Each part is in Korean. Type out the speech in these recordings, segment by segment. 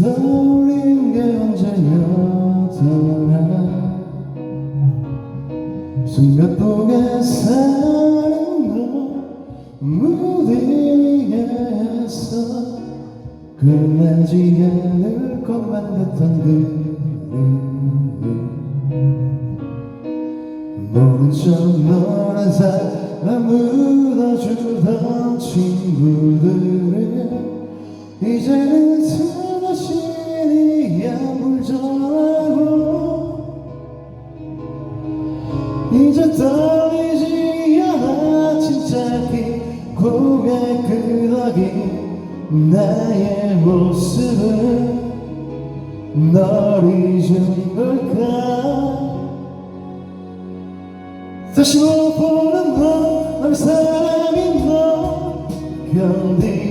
있는 게 언제였더라 순간 동안 사는 너 무대에서 끝나지 않을 것만 같던 그리움 모른 척 너란 사람 묻어주던 친구들을 이제는 떨리지 않아. 침착히 고개 끄덕인 나의 모습을 널 잊은 걸까? 다시 못 보는 너, 널 사랑인 너 견디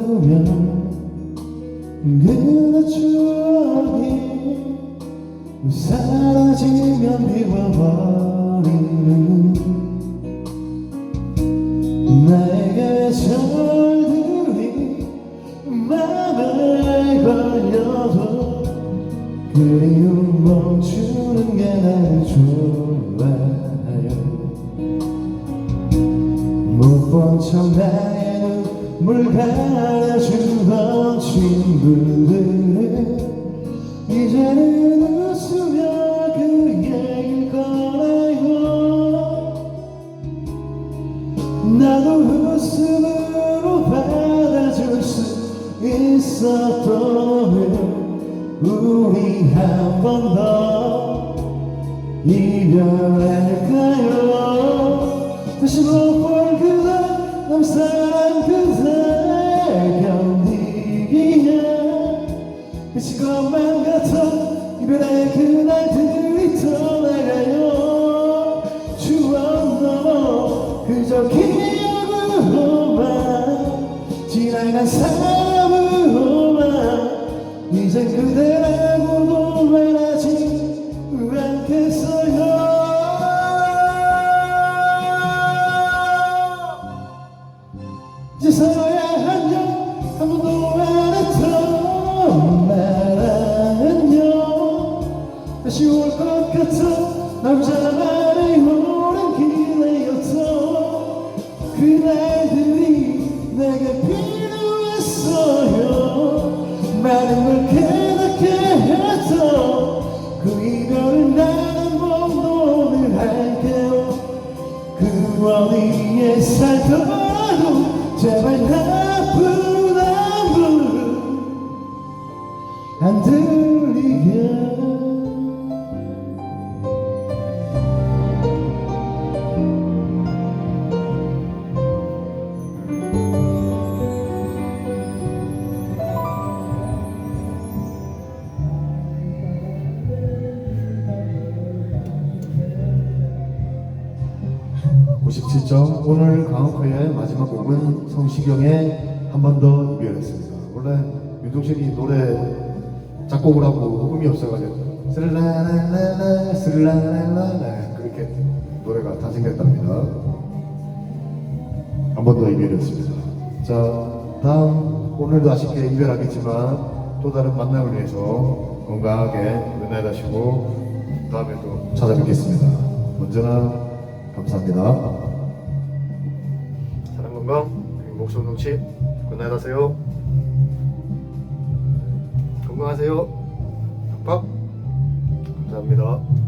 보면 그날 추억이 사라지면 미워버리는 나에게 절들이 맘에 걸려도 그리움 멈추는 게 나를 좋아요. 못본척 눈 물 가려주던 친구들 이제는 웃으며 그 얘기를 꺼내고 나도 웃음으로 받아줄 수 있었던 우리 한 번 더 이별할까요? 다시 못볼 그대 남사 미친 것만 같아 이별의 그날들이 떠나가요. 추억 넘어 그저 기억으로만 지나간 사람 그날들이 내게 필요했어요. 많은 걸 깨닫게 했어 그 이별을 나는 몸도를 할게요. 그 어디에 살더라도 제발 나쁜 안물 안 들리 (97점) 오늘 강호의 마지막 곡은 성시경의 한 번 더 이별했습니다. 원래 윤종신이 노래 작곡을 하고 음이 없어가지고 스르라라라라 스르라라라 네, 그렇게 노래가 탄생됐답니다. 한 번 더 이별이었습니다. 자 다음 오늘도 아쉽게 이별하겠지만 또 다른 만남을 위해서 건강하게 은혜하시고 다음에 또 찾아뵙겠습니다. 언제나 감사합니다. 사랑 건강 목숨 넘치 건강하세요. 건강하세요. 팍. 감사합니다